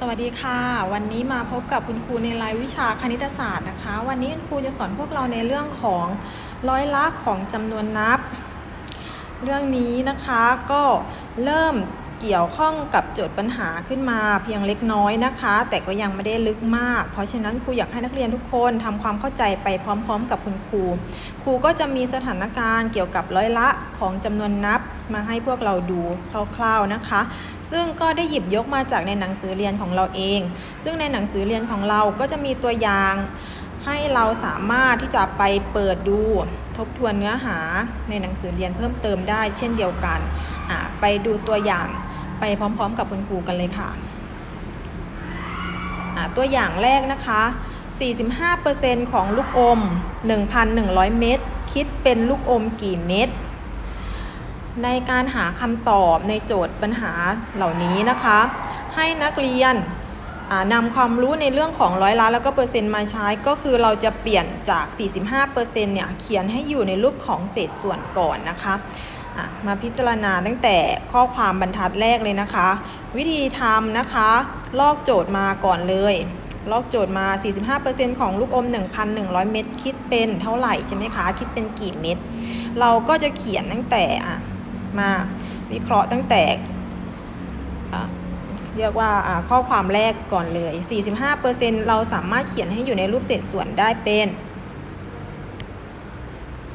สวัสดีค่ะ วันนี้มาพบกับคุณครูในรายวิชาคณิตศาสตร์นะคะ วันนี้คุณครูจะสอนพวกเราในเรื่องของร้อยละของจำนวนนับ เรื่องนี้นะคะก็เริ่มเกี่ยวข้องกับโจทย์ปัญหาขึ้นมาเพียงเล็กน้อยนะคะ แต่ก็ยังไม่ได้ลึกมาก เพราะฉะนั้นครูอยากให้นักเรียนทุกคนทำความเข้าใจไปพร้อม ๆ กับคุณครู ครูก็จะมีสถานการณ์เกี่ยวกับร้อยละของจำนวนนับ มาให้พวกเราดูคร่าวๆนะคะ ซึ่งก็ได้หยิบยกมาจากในหนังสือเรียนของเราเอง ซึ่งในหนังสือเรียนของเราก็จะมีตัวอย่างให้เราสามารถที่จะไปเปิดดูทบทวนเนื้อหาในหนังสือเรียนเพิ่มเติมได้เช่นเดียวกันไปดูตัวอย่างไปพร้อมๆ กับคุณครูกันเลยค่ะอะตัวอย่างแรกนะคะ 45%ของลูกอม 1,100 เม็ดคิดเป็นลูกอมกี่เม็ด ในการหาคำตอบในโจทย์ปัญหาเหล่านี้นะคะ ให้นักเรียนนำความรู้ในเรื่องของร้อยละแล้วก็เปอร์เซ็นต์มาใช้ ก็คือเราจะเปลี่ยนจาก 45%เนี่ยเขียนให้อยู่ในรูปของเศษส่วนก่อนนะคะอะมาพิจารณาตั้งแต่ข้อความบรรทัดแรกเลยนะคะ วิธีทำนะคะ ลอกโจทย์มาก่อนเลย ลอกโจทย์มา 45%ของลูกอม 1,100 เม็ดคิดเป็นเท่าไหร่ใช่ไหมคะ คิดเป็นกี่เม็ดเราก็จะเขียนตั้งแต่อะ มาวิเคราะห์ตั้งแต่เรียกว่าข้อความแรกก่อนเลย 45%เราสามารถเขียนให้อยู่ในรูปเศษส่วนได้เป็น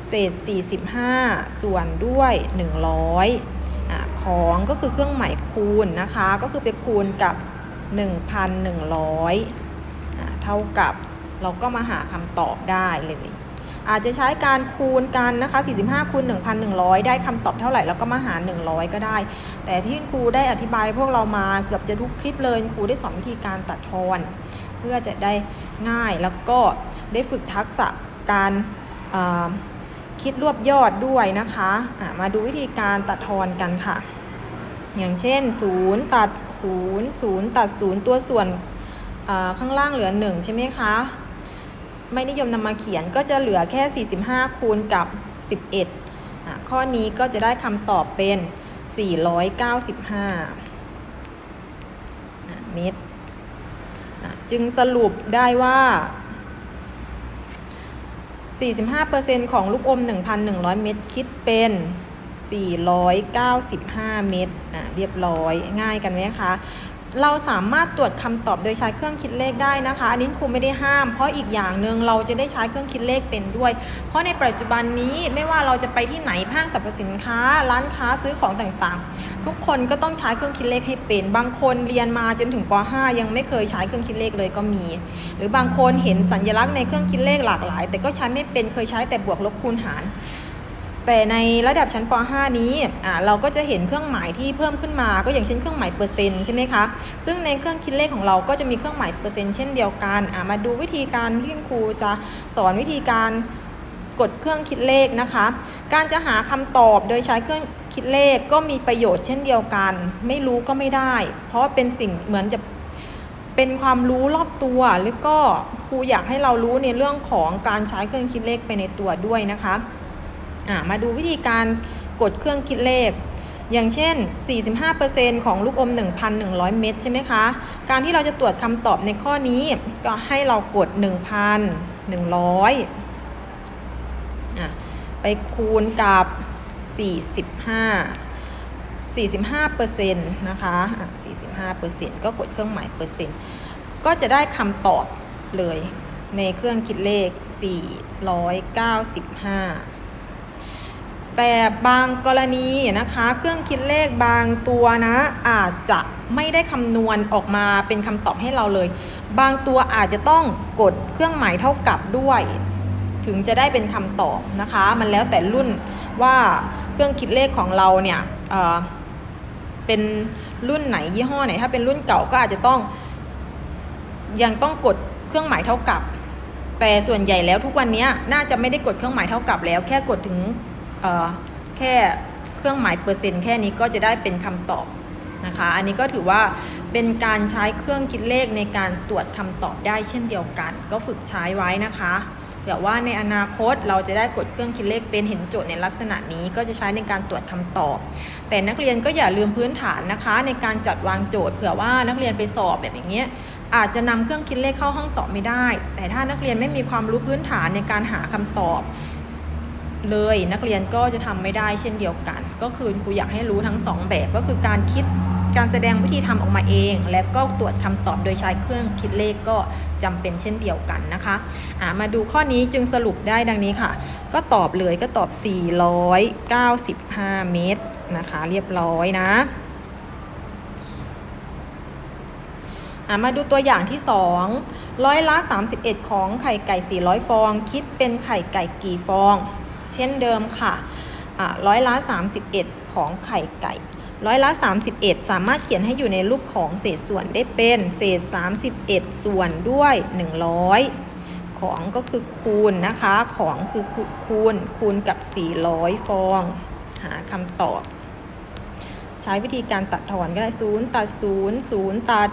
เศษ 45 ส่วนด้วย 100อของก็คือเครื่องหมายคูณนะคะ ก็คือไปคูณกับ 1,100 เท่ากับเราก็มาหาคำตอบได้เลย อาจจะใช้การคูณกันนะคะ 45คูณ1,100 ได้คำตอบเท่าไหร่แล้วก็มาหาร 100 ก็ได้ แต่ที่ครูได้อธิบายพวกเรามาเกือบจะทุกคลิปเลยครูได้สอนวิธีการตัดทอน เพื่อจะได้ง่ายแล้วก็ได้ฝึกทักษะการคิดรวบยอดด้วยนะคะะมาดูวิธีการตัดทอนกันค่ะ อย่างเช่น 0 ตัด 0 0 ตัด 0 ตัวส่วนข้างล่างเหลือ 1 ใช่ไหมคะ ไม่นิยมนำมาเขียนก็จะเหลือแค่ 45 คูณกับ 11 ข้อนี้ก็จะได้คำตอบเป็น 495 เมตร จึงสรุปได้ว่า 45%ของลูกอม 1,100 เม็ดคิดเป็น495 เม็ดอะ เรียบร้อย ง่ายกันไหมคะ เราสามารถตรวจคำตอบโดยใช้เครื่องคิดเลขได้นะคะ อันนี้ครูไม่ได้ห้าม เพราะอีกอย่างหนึ่งเราจะได้ใช้เครื่องคิดเลขเป็นด้วย เพราะในปัจจุบันนี้ไม่ว่าเราจะไปที่ไหนห้างสรรพสินค้า ร้านค้าซื้อของต่างๆ ทุกคนก็ต้องใช้เครื่องคิดเลขให้เป็น บางคนเรียนมาจนถึงป .5 ยังไม่เคยใช้เครื่องคิดเลขเลยก็มี หรือบางคนเห็นสัญลักษณ์ในเครื่องคิดเลขหลากหลาย แต่ก็ใช้ไม่เป็นเคยใช้แต่บวกลบคูณหาร แต่ในระดับชั้นป .5 นี้อ่าเราก็จะเห็นเครื่องหมายที่เพิ่มขึ้นมา ก็อย่างเช่นเครื่องหมายเปอร์เซ็นต์ใช่ไหมคะ ซึ่งในเครื่องคิดเลขของเราก็จะมีเครื่องหมายเปอร์เซ็นต์เช่นเดียวกันอ่ามาดูวิธีการที่ครูจะสอนวิธีการกดเครื่องคิดเลขนะคะ การจะหาคำตอบโดยใช้เครื่องคิดเลขก็มีประโยชน์เช่นเดียวกัน ไม่รู้ก็ไม่ได้ เพราะเป็นสิ่งเหมือนจะเป็นความรู้รอบตัวแล้วก็ครูอยากให้เรารู้ในเรื่องของการใช้เครื่องคิดเลขไปในตัวด้วยนะคะ มาดูวิธีการกดเครื่องคิดเลข อย่างเช่น 45%ของลูกอม 1,100 เม็ดใช่ไหมคะ การที่เราจะตรวจคำตอบในข้อนี้ ก็ให้เรากด 1,100อะไปคูณกับ 45 45เปอร์เซ็นต์นะคะอะ45เปอร์เซ็นต์ก็กดเครื่องหมายเปอร์เซ็นต์ ก็จะได้คำตอบเลยในเครื่องคิดเลข 495 แต่บางกรณีนะคะ เครื่องคิดเลขบางตัวนะอาจจะไม่ได้คำนวณออกมาเป็นคำตอบให้เราเลย บางตัวอาจจะต้องกดเครื่องหมายเท่ากับด้วย ถึงจะได้เป็นคำตอบนะคะ มันแล้วแต่รุ่นว่าเครื่องคิดเลขของเราเนี่ยเเป็นรุ่นไหนยี่ห้อไหนถ้าเป็นรุ่นเก่าก็อาจจะต้อง ยังต้องกดเครื่องหมายเท่ากับ แต่ส่วนใหญ่แล้วทุกวันนี้น่าจะไม่ได้กดเครื่องหมายเท่ากับแล้ว แค่กดถึง แค่เครื่องหมายเปอร์เซ็นต์แค่นี้ก็จะได้เป็นคำตอบนะคะ อันนี้ก็ถือว่าเป็นการใช้เครื่องคิดเลขในการตรวจคำตอบได้เช่นเดียวกัน ก็ฝึกใช้ไว้นะคะเผื่อว่าในอนาคตเราจะได้กดเครื่องคิดเลขเป็นเห็นโจทย์ในลักษณะนี้ก็จะใช้ในการตรวจคำตอบ แต่นักเรียนก็อย่าลืมพื้นฐานนะคะ ในการจัดวางโจทย์เผื่อว่านักเรียนไปสอบแบบอย่างเงี้ยอาจจะนำเครื่องคิดเลขเข้าห้องสอบไม่ได้ แต่ถ้านักเรียนไม่มีความรู้พื้นฐานในการหาคำตอบ เลยนักเรียนก็จะทำไม่ได้เช่นเดียวกัน ก็คือครูอยากให้รู้ทั้งสองแบบก็คือการคิดการแสดงวิธีทำออกมาเอง และก็ตรวจคำตอบโดยใช้เครื่องคิดเลขก็จำเป็นเช่นเดียวกันนะคะะมาดูข้อนี้จึงสรุปได้ดังนี้ค่ะ ก็ตอบเลยก็ตอบ 495 เมตรนะคะ เรียบร้อยนะมาดูตัวอย่างที่ 2 ร้อยละ 31 ของไข่ไก่ 400 ฟอง คิดเป็นไข่ไก่กี่ฟอง ช่นเดิมค่ะอะร้อยละ 31 ของไข่ไก่ร้อยละ 31 สามารถเขียนให้อยู่ในรูปของเศษส่วนได้เป็นเศษ 31 ส่วนด้วย 100 ของก็คือคูณนะคะ ของคือคูณคูณกับ 400 ฟอง หาคำตอบ ใช้วิธีการตัดถอนก็ได้ 0 ตัด 0 0 ตัด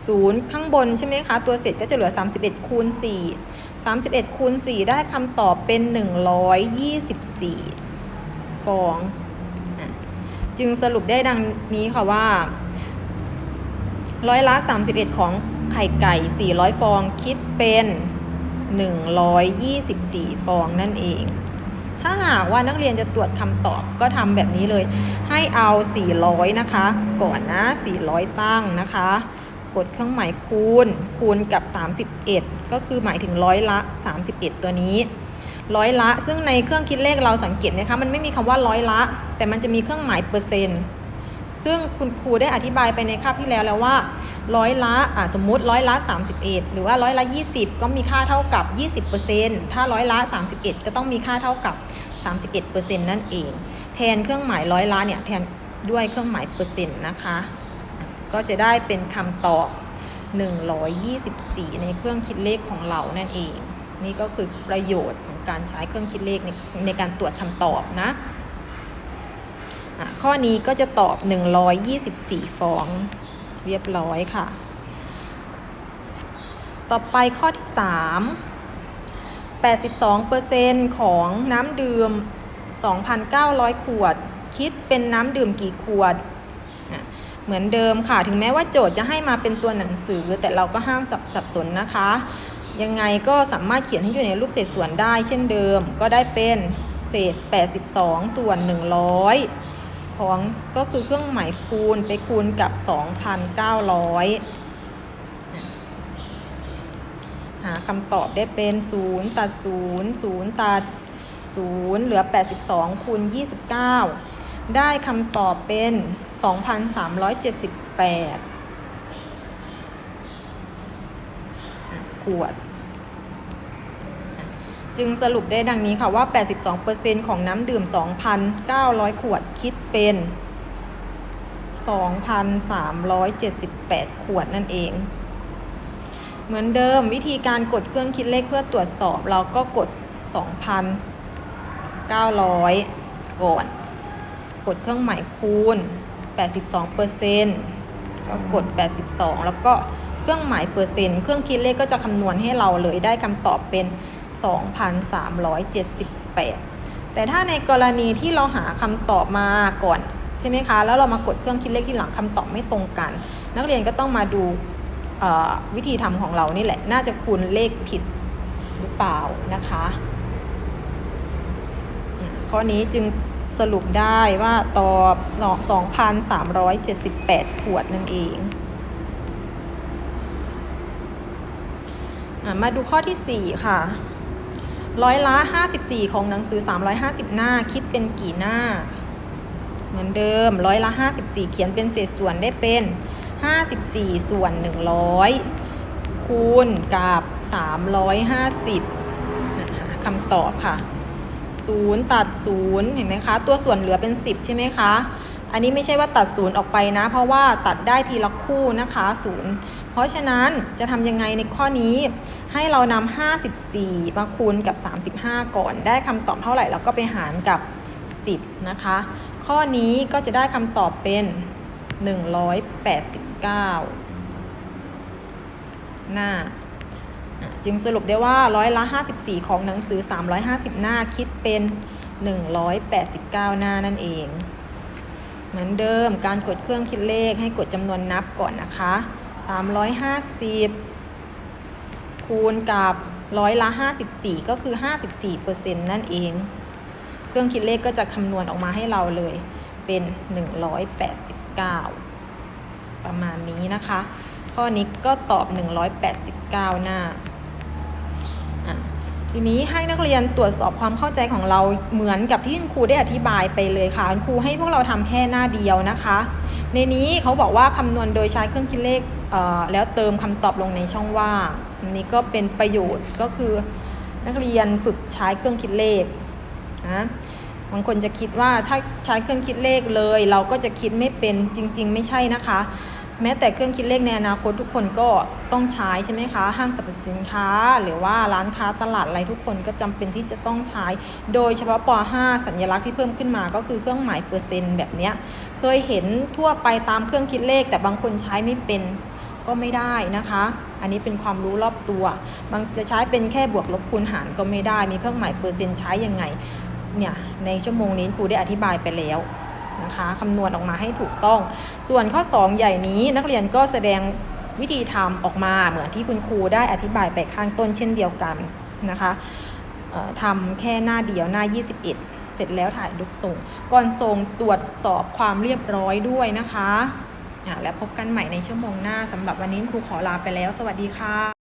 0 ข้างบนใช่ไหมคะ ตัวเศษก็จะเหลือ 31 คูณ 4 31คูณ4ได้คำตอบเป็น 124 ฟองอะจึงสรุปได้ดังนี้ค่ะว่า ร้อยละ 31 ของไข่ไก่ 400 ฟองคิดเป็น 124 ฟองนั่นเอง ถ้าหากว่านักเรียนจะตรวจคำตอบก็ทำแบบนี้เลย ให้เอา 400 นะคะ ก่อนนะ 400 ตั้งนะคะ กดเครื่องหมายคูณ คูณกับ 31 ก็คือหมายถึงร้อยละ 31 ตัวนี้ ร้อยละ ซึ่งในเครื่องคิดเลขเราสังเกตนะคะ มันไม่มีคำว่าร้อยละ แต่มันจะมีเครื่องหมายเปอร์เซ็นต์ ซึ่งคุณครูได้อธิบายไปในคาบที่แล้วแล้วว่าร้อยละะสมมุติร้อยละ 31 หรือว่าร้อยละ 20 ก็มีค่าเท่ากับ 20%ถ้าร้อยละ 31 ก็ต้องมีค่าเท่ากับ 31%นั่นเอง แทนเครื่องหมายร้อยละเนี่ยแทนด้วยเครื่องหมายเปอร์เซ็นต์นะคะ ก็จะได้เป็นคำตอบ 124 ในเครื่องคิดเลขของเรานั่นเอง นี่ก็คือประโยชน์ของการใช้เครื่องคิดเลขในในการตรวจคำตอบนะะข้อนี้ก็จะตอบ 124 ฟองเรียบร้อยค่ะ ต่อไปข้อที่ 3 82%ของน้ำดื่ม 2,900 ขวด คิดเป็นน้ำดื่มกี่ขวด เหมือนเดิมค่ะ ถึงแม้ว่าโจทย์จะให้มาเป็นตัวหนังสือ แต่เราก็ห้ามสับสบสนนะคะ ยังไงก็สามารถเขียนให้อยู่ในรูปเศษส่วนได้ เช่นเดิม ก็ได้เป็นเศษ 82 ส่วน 100 ของก็คือเครื่องหมายคูณไปคูณกับ 2,900หาคำตอบได้เป็น 0 ตัด 0 0 ตัด 0 เหลือ 82คูณ29 ได้คำตอบเป็น 2,378 ขวด จึงสรุปได้ดังนี้ค่ะว่า 82%ของน้ำดื่ม 2,900 ขวดคิดเป็น 2,378 ขวดนั่นเอง เหมือนเดิมวิธีการกดเครื่องคิดเลขเพื่อตรวจสอบเราก็กด 2,900 ก่อน กดเครื่องหมายคูณ 82เปอร์เซ็นต์ก็กด 82 แล้วก็เครื่องหมายเปอร์เซ็นต์ เครื่องคิดเลขก็จะคำนวณให้เราเลยได้คำตอบเป็น 2,378 แต่ถ้าในกรณีที่เราหาคำตอบมาก่อนใช่ไหมคะ แล้วเรามากดเครื่องคิดเลขที่หลังคำตอบไม่ตรงกัน นักเรียนก็ต้องมาดูวิธีทำของเรานี่แหละ น่าจะคูณเลขผิดหรือเปล่านะคะ ข้อนี้จึง สรุปได้ว่าตอบ 2,378 ขวดนั่นเองมาดูข้อที่ 4 ค่ะ ร้อยละ 54 ของหนังสือ 350 หน้าคิดเป็นกี่หน้า เหมือนเดิมร้อยละ 54 เขียนเป็นเศษส่วนได้เป็น 54 ส่วน 100 คูณกับ 350คำตอบค่ะ 0 ตัด 0 เห็นไหมคะ ตัวส่วนเหลือเป็น 10 ใช่ไหมคะ อันนี้ไม่ใช่ว่าตัด 0 ออกไปนะ เพราะว่าตัดได้ทีละคู่นะคะ 0 เพราะฉะนั้นจะทำยังไงในข้อนี้ ให้เรานำ54 มาคูณกับ 35 ก่อน ได้คำตอบเท่าไหร่เราก็ไปหารกับ 10 นะคะ ข้อนี้ก็จะได้คำตอบเป็น 189 หน้า จึงสรุปได้ว่าร้อยละ 54 ของหนังสือ 350 หน้าคิดเป็น 189 หน้านั่นเอง เหมือนเดิมการกดเครื่องคิดเลขให้กดจำนวนนับก่อนนะคะ 350 คูณกับร้อยละ 54 ก็คือ 54%นั่นเอง เครื่องคิดเลขก็จะคำนวณออกมาให้เราเลยเป็น 189 ประมาณนี้นะคะ ข้อนี้ก็ตอบ 189 หน้า ทีนี้ให้นักเรียนตรวจสอบความเข้าใจของเราเหมือนกับที่คุณครูได้อธิบายไปเลยค่ะคุณครูให้พวกเราทำแค่หน้าเดียวนะคะ ในนี้เขาบอกว่าคำนวณโดยใช้เครื่องคิดเลขแล้วเติมคำตอบลงในช่องว่างอันนี้ก็เป็นประโยชน์ก็คือนักเรียนฝึกใช้เครื่องคิดเลขนะบางคนจะคิดว่าถ้าใช้เครื่องคิดเลขเลย เราก็จะคิดไม่เป็นจริง ๆ ไม่ใช่นะคะ แม้แต่เครื่องคิดเลขในอนาคตทุกคนก็ต้องใช้ใช่ไหมคะ ห้างสรรพสินค้า หรือว่าร้านค้าตลาดอะไรทุกคนก็จำเป็นที่จะต้องใช้ โดยเฉพาะป .5 สัญลักษณ์ที่เพิ่มขึ้นมาก็คือเครื่องหมายเปอร์เซ็นต์แบบนี้เคยเห็นทั่วไปตามเครื่องคิดเลข แต่บางคนใช้ไม่เป็นก็ไม่ได้นะคะ อันนี้เป็นความรู้รอบตัว บางจะใช้เป็นแค่บวกลบคูณหารก็ไม่ได้ มีเครื่องหมายเปอร์เซ็นต์ใช้ยังไง เนี่ย ในชั่วโมงนี้ครูได้อธิบายไปแล้ว นะคะคำนวณออกมาให้ถูกต้อง ส่วนข้อ 2 ใหญ่นี้นักเรียนก็แสดงวิธีทำออกมาเหมือนที่คุณครูได้อธิบายไปข้างต้นเช่นเดียวกันนะคะทำแค่หน้าเดียวหน้า 21 เสร็จแล้วถ่ายรูปส่ง ก่อนส่งตรวจสอบความเรียบร้อยด้วยนะคะอะแล้วพบกันใหม่ในชั่วโมงหน้าสำหรับวันนี้ครูขอลาไปแล้ว สวัสดีค่ะ